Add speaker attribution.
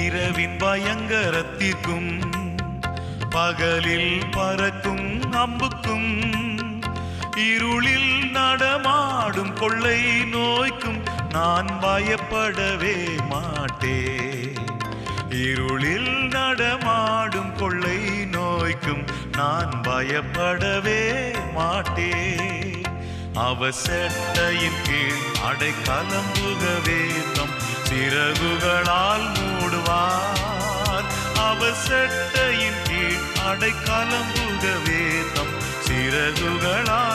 Speaker 1: இரவின் பயங்கரத்திற்கும் பகலில் பறக்கும் அம்புக்கும் இருளில் நடமாடும் கொள்ளை நோய்க்கும் நான் பயப்படவே மாட்டே இருளில் நடமாடும் கொள்ளை நோய்க்கும் நான் பயப்படவே மாட்டே அவ செட்டையின் கீழ் அடைக்கலம் புகவேதம் சிறகுகளா அவ கீழ் அடைக்காலம் புகவே தம் சிறகுகளால்